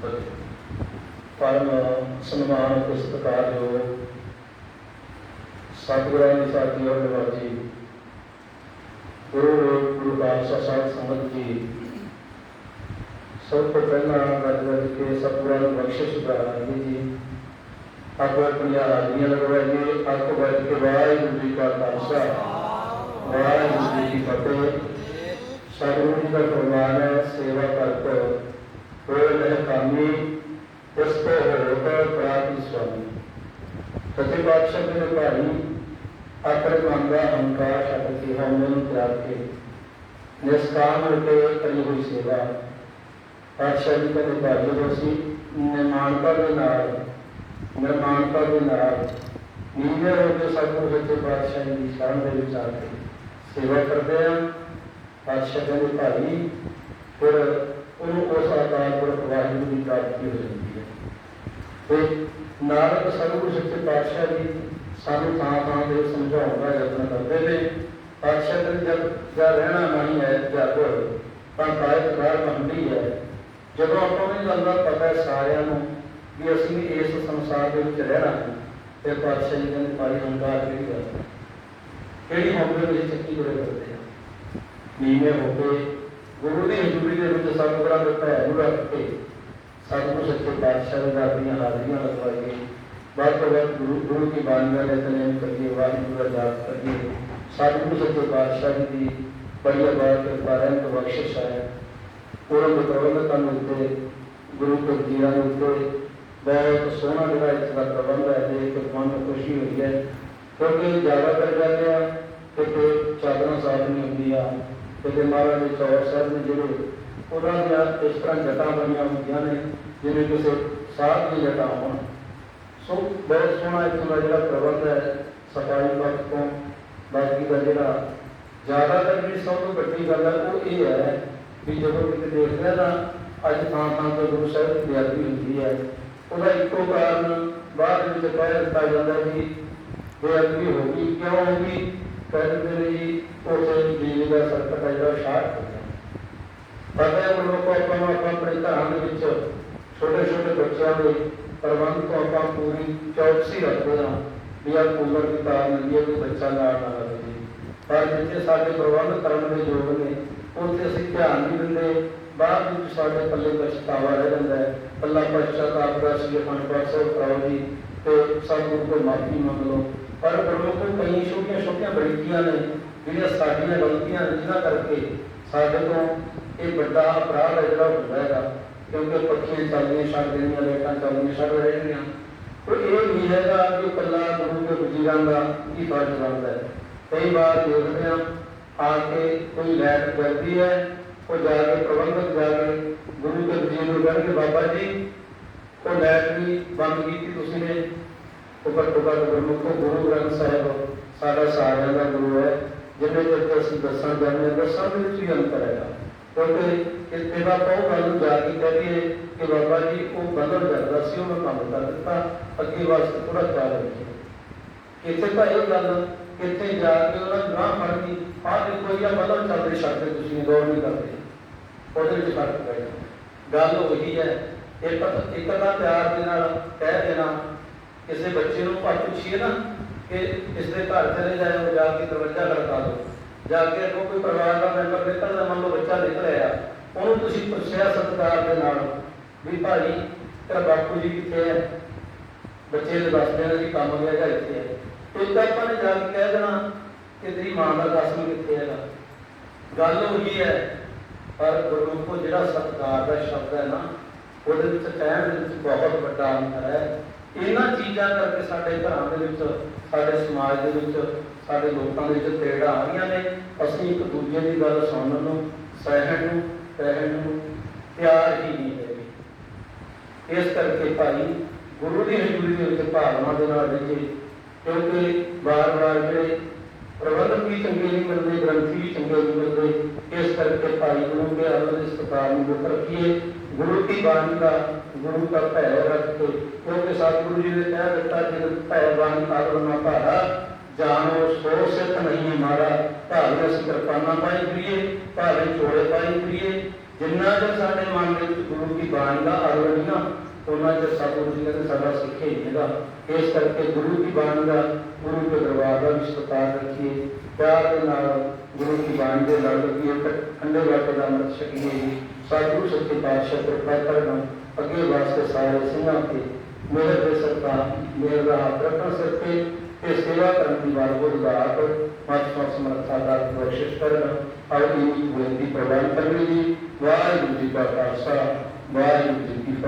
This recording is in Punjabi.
ਪਰਮ ਸਨਮਾਨ ਅਤੇ ਸਤਿਕਾਰਯੋਗ ਸਤਿਗੁਰਾਂ ਦੀ ਸਾਥੀ ਔਰ ਨਿਵਾਜੀ ਗੁਰੂ ਰੂਪ ਗੁਰੂ ਪਾਤਸ਼ਾਹ ਸਾਹਿਬ ਸੰਗਤ ਜੀ ਸਭ ਤੋਂ ਪਹਿਲਾਂ ਗੱਜ ਗੱਜ ਕੇ ਸਤਿਗੁਰਾਂ ਨੂੰ ਬਖਸ਼ਿਸ਼ ਕਰਾਂਗੇ ਜੀ ਆਪੋ ਆਪਣੀਆਂ ਹਾਜ਼ਰੀਆਂ ਲਗਵਾਈਏ ਆਪੋ ਗੱਜ ਕੇ ਵਾਹਿਗੁਰੂ ਜੀ ਕਾ ਖਾਲਸਾ ਵਾਹਿਗੁਰੂ ਜੀ ਕੀ ਫਤਿਹ ਸਤਿਗੁਰੂ ਜੀ ਦਾ ਫਰਮਾਨ ਹੈ ਸੇਵਾ ਕਰਤੋ ਹੋਏ ਨਹਿ ਕਾਮੀ ਇਸ ਤੋਂ ਹੋਤਾ ਪ੍ਰਾਪਤੀ ਸੁਆਮੀ ਸੱਚੇ ਪਾਤਸ਼ਾਹ ਜੀ ਨੇ ਭਾਈ ਆਪਣੇ ਮਨ ਦਾ ਹੰਕਾਰ ਛੱਡ ਕੇ ਹਉਮੈ ਨੂੰ ਤਿਆਗ ਕੇ ਨਿਸਕਾਮ ਹੋ ਕੇ ਕਰੀ ਹੋਈ ਸੇਵਾ ਪਾਤਸ਼ਾਹ ਜੀ ਕਹਿੰਦੇ ਭਾਈ ਜਦੋਂ ਅਸੀਂ ਨਿਰਮਾਣਤਾ ਦੇ ਨਾਲ ਨਿਰਮਾਣਤਾ ਦੇ ਨਾਲ ਨੀਵੇਂ ਹੋ ਉਹਨੂੰ ਉਸ ਆਕਾਰ ਪੁਰਖ ਵਾਹਿਗੁਰੂ ਦੀ ਪ੍ਰਾਪਤੀ ਹੋ ਜਾਂਦੀ ਹੈ। ਤੇ ਨਾਨਕ ਸਤਿਗੁਰੂ ਸੱਚੇ ਪਾਤਸ਼ਾਹ ਜੀ ਸਾਨੂੰ ਥਾਂ ਥਾਂ ਦੇ ਸਮਝਾਉਣ ਦਾ ਯਤਨ ਕਰਦੇ ਨੇ, ਪਾਤਸ਼ਾਹ ਦੇ ਜਦ ਜਾਂ ਰਹਿਣਾ ਨਹੀਂ ਹੈ ਜਦ, ਤਾਂ ਕਾਇਦ ਬਾਹਰ ਮੰਡੀ ਹੈ। ਜਦੋਂ ਆਪਾਂ ਨੂੰ ਇਹ ਗੱਲ ਦਾ ਪਤਾ ਹੈ ਸਾਰਿਆਂ ਨੂੰ ਵੀ ਅਸੀਂ ਇਸ ਸੰਸਾਰ ਦੇ ਵਿੱਚ ਰਹਿਣਾ ਹੈ, ਤੇ ਪਾਤਸ਼ਾਹ ਜੀ ਕਹਿੰਦੇ, ਭਾਈ, ਹੰਕਾਰ ਕਿਹੜੀ ਗੱਲ ਹੈ? ਕਿਹੜੀ ਹਉਮੈ ਵਿੱਚ ਚੱਕੀ ਜੁੜੇ ਕਰਦੇ ਆ ਨੀਵੇਂ ਹੋ ਕੇ ਗੁਰੂ ਦੀ ਹਜ਼ੂਰੀ ਦੇ ਵਿੱਚ ਸਤਿਗੁਰਾਂ ਦੇ ਭੈ ਰੱਖ ਕੇ ਸਤਿਗੁਰੂ ਸੱਚੇ ਪਾਤਸ਼ਾਹ ਦੇ ਆਪਣੀਆਂ ਹਾਜ਼ਰੀਆਂ ਲਗਵਾਈਏ ਵੱਧ ਤੋਂ ਵੱਧ ਗੁਰੂ ਗੁਰੂ ਕੀ ਬਾਣੀ ਦਾ ਨਿਤਨੇਮ ਕਰੀਏ, ਵਾਹਿਗੁਰੂ ਦਾ ਜਾਪ ਕਰੀਏ। ਸਤਿਗੁਰੂ ਸੱਚੇ ਪਾਤਸ਼ਾਹ ਦੀ ਬੜੀ ਬਾਤ ਤੇ ਪਾਰਨ ਤੋਂ ਬਖਸ਼ਿਸ਼ ਹੈ। ਪੂਰਨ ਦੇ ਪ੍ਰਬੰਧਕਾਂ ਨੂੰ ਉੱਤੇ, ਗੁਰੂ ਕੇ ਜੀਰਾਂ ਦੇ ਉੱਤੇ। ਬਹੁਤ ਸੋਹਣਾ ਜਿਹੜਾ ਇਸ ਦਾ ਪ੍ਰਬੰਧ ਹੈ, ਦੇਖ ਕੇ ਮਨ ਨੂੰ ਖੁਸ਼ੀ ਹੋਈ ਹੈ। ਕਿਉਂਕਿ ਜ਼ਿਆਦਾਤਰ ਜਾਂਦੇ ਆ ਕਿ ਚਾਦਰਾਂ ਸਾਫ਼ ਨਹੀਂ ਹੁੰਦੀਆਂ। ਕਿਤੇ ਮਹਾਰਾਜ ਦੇ ਚੌਰ ਸਾਹਿਬ ਨੇ ਜਿਹੜੇ ਉਹਨਾਂ ਦੀਆਂ ਇਸ ਤਰ੍ਹਾਂ ਜਟਾਂ ਬਣੀਆਂ ਹੁੰਦੀਆਂ ਨੇ, ਜਿਵੇਂ ਕਿਸੇ ਸਾਧ ਦੀ ਜਟਾਂ ਹੋਣ। ਸੋ ਬਹੁਤ ਸੋਹਣਾ ਇੱਥੋਂ ਦਾ ਜਿਹੜਾ ਪ੍ਰਬੰਧ ਹੈ ਸਫ਼ਾਈ ਪੱਖ ਤੋਂ, ਬਾਕੀ ਦਾ ਜਿਹੜਾ ਜ਼ਿਆਦਾਤਰ ਜਿਹੜੀ ਸਭ ਤੋਂ ਵੱਡੀ ਗੱਲ ਹੈ, ਉਹ ਇਹ ਹੈ ਵੀ ਜਦੋਂ ਕਿਤੇ ਦੇਖਦੇ ਹਾਂ ਅੱਜ ਥਾਂ ਥਾਂ ਤੇ ਗੁਰੂ ਸਾਹਿਬ ਦੀ ਬੇਅਦਬੀ ਹੁੰਦੀ ਹੈ। ਉਹਦਾ ਇੱਕੋ ਕਾਰਨ ਬਾਅਦ ਵਿੱਚ ਕਹਿ ਦਿੱਤਾ ਜਾਂਦਾ ਵੀ ਬੇਅਦਬੀ ਹੋ ਗਈ। ਕਿਉਂ ਹੋ ਗਈ? ਕਹਿੰਦੇ ਉਸੇ ਬਿਜਲੀ ਦਾ ਸਰਕਟ ਹੈ ਜਿਹੜਾ ਸ਼ਾਰਟ ਹੋ। ਪਤਾ ਹੈ ਲੋਕੋ ਆਪਾਂ ਨੂੰ ਆਪਣੇ ਘਰਾਂ ਦੇ ਵਿੱਚ ਛੋਟੇ ਛੋਟੇ ਬੱਚਿਆਂ ਦੇ ਪ੍ਰਬੰਧ ਤੋਂ ਆਪਾਂ ਪੂਰੀ ਚੌਕਸੀ ਰੱਖਦੇ ਹਾਂ ਵੀ ਆ ਕੂਲਰ ਦੀ ਤਾਰ ਮਿਲਦੀ ਹੈ, ਕੋਈ ਬੱਚਾ ਨਾਲ ਨਾ ਲੱਗੇ। ਪਰ ਜਿੱਥੇ ਸਾਡੇ ਪ੍ਰਬੰਧ ਕਰਨ ਦੇ ਯੋਗ ਨੇ, ਉੱਥੇ ਅਸੀਂ ਧਿਆਨ ਨਹੀਂ ਦਿੰਦੇ। ਬਾਅਦ ਵਿੱਚ ਸਾਡੇ ਪੱਲੇ ਪਛਤਾਵਾ ਰਹਿ ਜਾਂਦਾ ਹੈ। ਪੱਲਾ ਪਛਤਾਵਾ ਦਾ ਸੀ ਅਖੰਡ ਪਾਠ ਕਰਾਓ ਜੀ, ਤੇ ਸਤਿਗੁਰੂ ਤੋਂ ਮਾਫੀ ਮੰਗ ਲਓ। ਪਰ ਪ੍ਰਮੁੱਖ ਕਈ ਛੋਟੀਆਂ ਛੋਟੀਆਂ ਬਰੀਕੀਆਂ ਨੇ, ਜਿਹੜੀਆਂ ਸਾਡੀਆਂ ਗਲਤੀਆਂ ਨੇ, ਜਿਨ੍ਹਾਂ ਕਰਕੇ ਸਾਡੇ ਤੋਂ ਇਹ ਵੱਡਾ ਅਪਰਾਧ ਹੈ ਜਿਹੜਾ ਹੁੰਦਾ ਹੈਗਾ, ਕਿਉਂਕਿ ਪੱਖੀਆਂ ਚੱਲਦੀਆਂ, ਛੱਡ ਦੇਣੀਆਂ ਲਾਈਟਾਂ ਚੱਲਦੀਆਂ, ਛੱਡ ਰਹਿਣੀਆਂ। ਪਰ ਇਹ ਨਹੀਂ ਹੈਗਾ ਕਿ ਕੱਲਾ ਗੁਰੂ ਦੇ ਵਜ਼ੀਰਾਂ ਦਾ ਕੀ ਫਰਜ਼ ਬਣਦਾ ਹੈ। ਕਈ ਵਾਰ ਦੇਖਦੇ ਹਾਂ, ਆ ਕੇ ਕੋਈ ਲਾਈਟ ਜਲਦੀ ਹੈ, ਉਹ ਜਾ ਕੇ ਪ੍ਰਬੰਧਕ ਜਾ ਕੇ ਗੁਰੂ ਦੇ ਵਜ਼ੀਰ ਨੂੰ ਕਹਿਣਗੇ ਬਾਬਾ ਜੀ, ਉਹ ਲੈਟ ਵੀ ਬੰਦ ਕੀਤੀ ਤੁਸੀਂ ਨੇ ਉੱਪਰ ਤੋਂ ਬਾਅਦ ਗੁਰਮੁਖੋ ਗੁਰੂ ਗ੍ਰੰਥ ਸਾਹਿਬ, ਸਾਡਾ ਸਾਰਿਆਂ ਦਾ ਗੁਰੂ ਹੈ ਜਿੰਨੇ ਚਿਰ ਅਸੀਂ ਦੱਸਣ ਜਾਂਦੇ ਹਾਂ ਦੇ ਵਿੱਚ ਵੀ ਅੰਤਰ ਹੈਗਾ। ਕਿਉਂਕਿ ਇਸ ਤੇ ਬਾਅਦ ਗੱਲ ਜਾ ਕੇ ਕਹਦੀਏ ਕਿ ਬਾਬਾ ਜੀ, ਉਹ ਬਦਲ ਜਾਂਦਾ ਸੀ ਉਹ ਕੰਮ ਕਰ ਦਿੱਤਾ। ਅੱਗੇ ਵਾਸਤੇ ਥੋੜਾ ਖਿਆਲ ਰੱਖੀਏ। ਕਿੱਥੇ ਤਾਂ ਇਹ ਗੱਲ, ਕਿੱਥੇ ਜਾ ਕੇ ਉਹਨਾਂ ਨੂੰ ਰਾਹ ਆਹ ਦੇਖੋ ਇਹ ਬਦਲ ਚੱਲਦੇ ਸ਼ਰਤੇ ਤੁਸੀਂ ਗੌਰ ਨਹੀਂ ਕਰਦੇ। ਉਹਦੇ ਵਿੱਚ ਫ਼ਰਕ ਪੈ ਜਾਂਦਾ। ਗੱਲ ਉਹੀ ਹੈ, ਇੱਕ ਇੱਕ ਤਾਂ ਪਿਆਰ ਦੇ ਨਾਲ ਕਿਸੇ ਬੱਚੇ ਨੂੰ ਆਪਾਂ ਪੁੱਛੀਏ ਨਾ ਕਿ ਇਸ ਦੇ ਘਰ ਚਲੇ ਜਾਓ ਜਾ ਕੇ ਦਰਵਾਜ਼ਾ ਖੜਕਾ ਦਿਓ ਜਾ ਕੇ ਅੱਗੋਂ ਕੋਈ ਪਰਿਵਾਰ ਦਾ ਮੈਂਬਰ ਨਿਕਲਦਾ ਮੰਨ ਲਓ ਬੱਚਾ ਨਿਕਲ ਆਇਆ, ਉਹਨੂੰ ਤੁਸੀਂ ਪੁੱਛਿਆ ਸਤਿਕਾਰ ਦੇ ਨਾਲ ਵੀ ਭਾਈ, ਤੇਰਾ ਬਾਪੂ ਜੀ ਕਿੱਥੇ ਹੈ? ਬੱਚੇ ਦੇ ਦੱਸਦੇ ਨੇ ਜੀ ਕੰਮ ਗਿਆ ਜਾਂ ਇੱਥੇ ਹੈ। ਤੇ ਆਪਾਂ ਨੇ ਜਾ ਕੇ ਕਹਿ ਦੇਣਾ ਕਿ ਤੇਰੀ ਮਾਂ ਦਾ ਕਸਮ ਕਿੱਥੇ ਹੈਗਾ। ਗੱਲ ਉਹੀ ਹੈ, ਪਰ ਗੁਰਮੁਖੋ ਜਿਹੜਾ ਸਤਿਕਾਰ ਦਾ ਸ਼ਬਦ ਹੈ ਨਾ, ਉਹਦੇ ਵਿੱਚ ਕਹਿਣ ਦੇ ਵਿੱਚ ਬਹੁਤ ਵੱਡਾ ਅੰਤਰ ਹੈ। ਇਹਨਾਂ ਚੀਜ਼ਾਂ ਕਰਕੇ ਸਾਡੇ ਘਰਾਂ ਦੇ ਵਿੱਚ, ਸਾਡੇ ਸਮਾਜ ਦੇ ਵਿੱਚ, ਸਾਡੇ ਲੋਕਾਂ ਦੇ ਵਿੱਚ ਤੇੜਾ ਆ ਰਹੀਆਂ ਨੇ। ਅਸੀਂ ਇੱਕ ਦੂਜੇ ਦੀ ਗੱਲ ਸੁਣਨ ਨੂੰ, ਸਹਿਣ ਨੂੰ ਪਹਿਣ ਨੂੰ ਪਿਆਰ ਹੀ ਨਹੀਂ ਹੈਗੀ। ਇਸ ਕਰਕੇ ਭਾਈ ਗੁਰੂ ਦੀ ਹਜ਼ੂਰੀ ਦੇ ਵਿੱਚ ਭਾਵਨਾ ਦੇ ਨਾਲ ਦੇਖੇ ਕਿਉਂਕਿ ਵਾਰ-ਵਾਰ ਜਿਹੜੇ ਪ੍ਰਬੰਧਕ ਵੀ ਚੰਗੇ ਨਹੀਂ ਮਿਲਦੇ, ਗ੍ਰੰਥੀ ਵੀ ਚੰਗੇ ਨਹੀਂ ਮਿਲਦੇ, ਇਸ ਕਰਕੇ ਭਾਈ ਗੁਰੂ ਦੇ ਅਰਲ ਸਤਿਕਾਰ ਨੂੰ ਰੱਖੀਏ। ਗੁਰੂ ਦੀ ਬਾਣੀ ਦਾ, ਗੁਰੂ ਦਾ ਭੈ ਰੱਖ। ਕੇ ਕਿਉਂਕਿ ਸਤਿਗੁਰੂ ਜੀ ਨੇ ਕਹਿ ਦਿੱਤਾ ਕਿ ਭੈ ਬਾਣੀ ਆਦਰ ਨਾ ਭਾਰਾ, ਜਾਣੋ ਸੋ ਸਿੱਖ ਨਹੀਂ ਮਾਰਾ। ਭਾਵੇਂ ਅਸੀਂ ਕਿਰਪਾਨਾਂ ਪਾਈ ਕਰੀਏ, ਭਾਵੇਂ ਚੋੜੇ ਪਾਈ ਕਰੀਏ। ਜਿੰਨਾ ਚਿਰ ਸਾਡੇ ਮਨ ਵਿੱਚ ਗੁਰੂ ਦੀ ਬਾਣੀ ਦਾ ਅਰਵ ਨਹੀਂ ਨਾ, ਉਹਨਾਂ ਚਿਰ ਸਤਿਗੁਰੂ ਜੀ ਕਹਿੰਦੇ ਸਾਡਾ ਸਿੱਖੇ ਹੈਗਾ। ਇਸ ਕਰਕੇ ਗੁਰੂ ਦੀ ਬਾਣੀ ਦਾ, ਗੁਰੂ ਦੇ ਦਰਬਾਰ ਦਾ ਵੀ ਰੱਖੀਏ। ਪਿਆਰ ਦੇ ਨਾਲ ਗੁਰੂ ਦੀ ਬਾਣੀ ਦੇ ਨਾਲ ਲੱਗੀਏ ਇੱਕ ਠੰਡੇ ਵਾਟੇ ਦਾ ਅੰਮ੍ਰਿਤ ਛਕੀਏ ਜੀ ਸਤਿਗੁਰੂ ਸੱਚੇ ਪਾਤਸ਼ਾਹ ਕਿਰਪਾ ਕਰਨ ਅੱਗੇ ਵਾਸਤੇ ਸਾਰੇ ਸਿੰਘਾਂ ਤੇ ਮੇਰੇ ਦੇ ਸਰਕਾਰ ਮੇਰੇ ਦਾ ਹੱਥ ਰੱਖਣ ਸਿਰ ਤੇ ਤੇ ਸੇਵਾ ਕਰਨ ਦੀ ਵਾਰ ਗੁਰਦਾਤ ਮਾਤਮਾ ਸਮਰੱਥਾ ਦਾ ਬਖਸ਼ਿਸ਼ ਕਰਨ ਔਰ ਇਹ ਬੇਨਤੀ ਪ੍ਰਵਾਨ ਕਰਨੀ ਜੀ ਵਾਹਿਗੁਰੂ ਜੀ ਕਾ ਖਾਲਸਾ ਵਾਹਿਗੁਰੂ ਜੀ ਕੀ ਫਤਿਹ